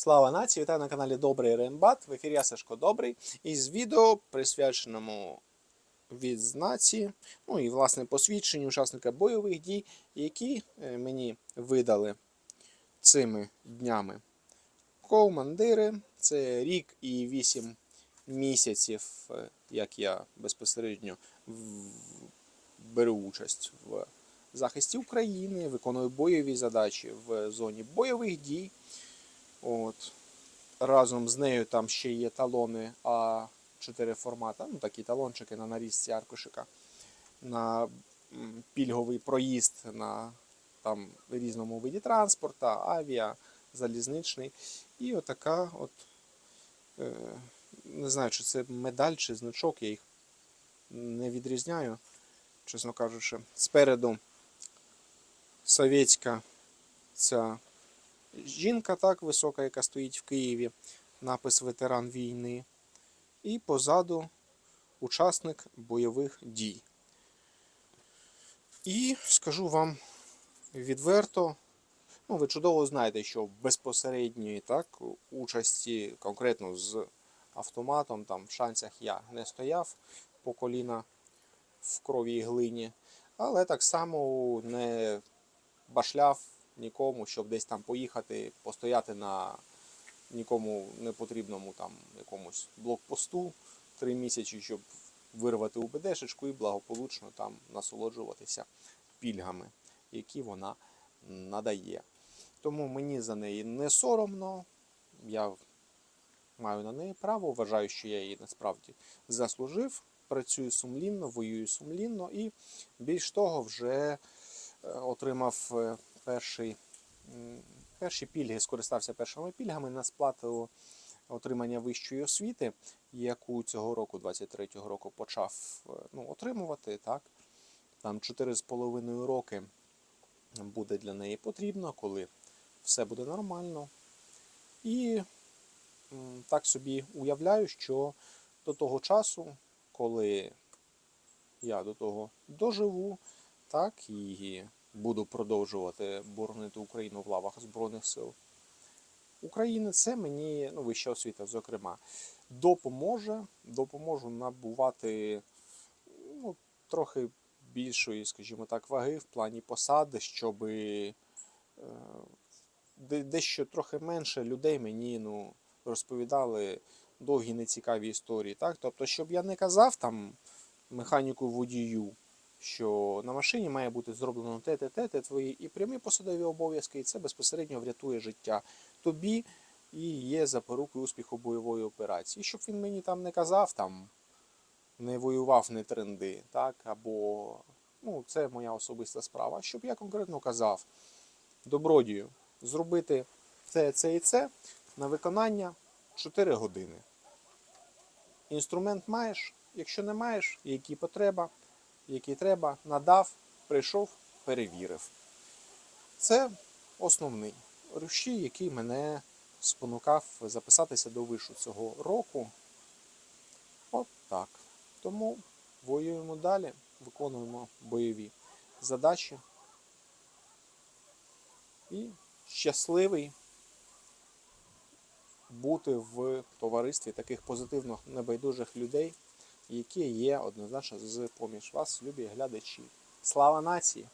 Слава нації! Вітаю на каналі Добрий Рембат. В ефірі я Сашко Добрий. Із відео присвяченому відзнаці, ну і власне посвідченню учасника бойових дій, які е, мені видали цими днями. Командири, це рік і вісім місяців, е, як я безпосередньо беру участь в захисті України, виконую бойові задачі в зоні бойових дій. От. Разом з нею там ще є талони А4 формата, ну такі талончики на нарізці аркушика, на пільговий проїзд на там, різному виді транспорту, авіа, залізничний. І отака от, е, не знаю, чи це медаль чи значок, я їх не відрізняю, чесно кажучи. Спереду совєтська ця жінка так висока, яка стоїть в Києві, напис ветеран війни. І позаду учасник бойових дій. І скажу вам відверто, ну, ви чудово знаєте, що безпосередньої так, участі конкретно з автоматом там, в шансах я не стояв по коліна в крові і глині, але так само не башляв нікому, щоб десь там поїхати, постояти на нікому не потрібному там якомусь блокпосту три місяці, щоб вирвати УБДшечку і благополучно там насолоджуватися пільгами, які вона надає. Тому мені за неї не соромно. Я маю на неї право, вважаю, що я її насправді заслужив. Працюю сумлінно, воюю сумлінно і більш того, вже е, отримав е, перший, перші пільги, скористався першими пільгами на сплату отримання вищої освіти, яку цього року, 23-го року, почав е, ну, отримувати. Так? Там 4,5 роки буде для неї потрібно, коли все буде нормально. І так собі уявляю, що до того часу, коли я до того доживу, так і буду продовжувати боронити Україну в лавах Збройних сил України, це мені, ну, вища освіта, зокрема, допоможе, допоможу набувати ну, трохи більшої, скажімо так, ваги в плані посади, щоб е, дещо трохи менше людей мені ну, розповідали довгі нецікаві історії. Так? Тобто, щоб я не казав там механіку водію, що на машині має бути зроблено те, те, те, те твої і прямі посадові обов'язки, і це безпосередньо врятує життя тобі і є запоруки успіху бойової операції. Щоб він мені там не казав, там не воював, не тренди, так, або ну, це моя особиста справа. Щоб я конкретно казав добродію зробити це, це і це на виконання 4 години. Інструмент маєш, якщо не маєш, які потреба, які треба, надав, прийшов, перевірив. Це основний рушій, який мене спонукав записатися до вишу цього року. От так. Тому воюємо далі, виконуємо бойові задачі. І щасливий бути в товаристві таких позитивно небайдужих людей, які є однозначно з поміж вас, любі глядачі. Слава нації!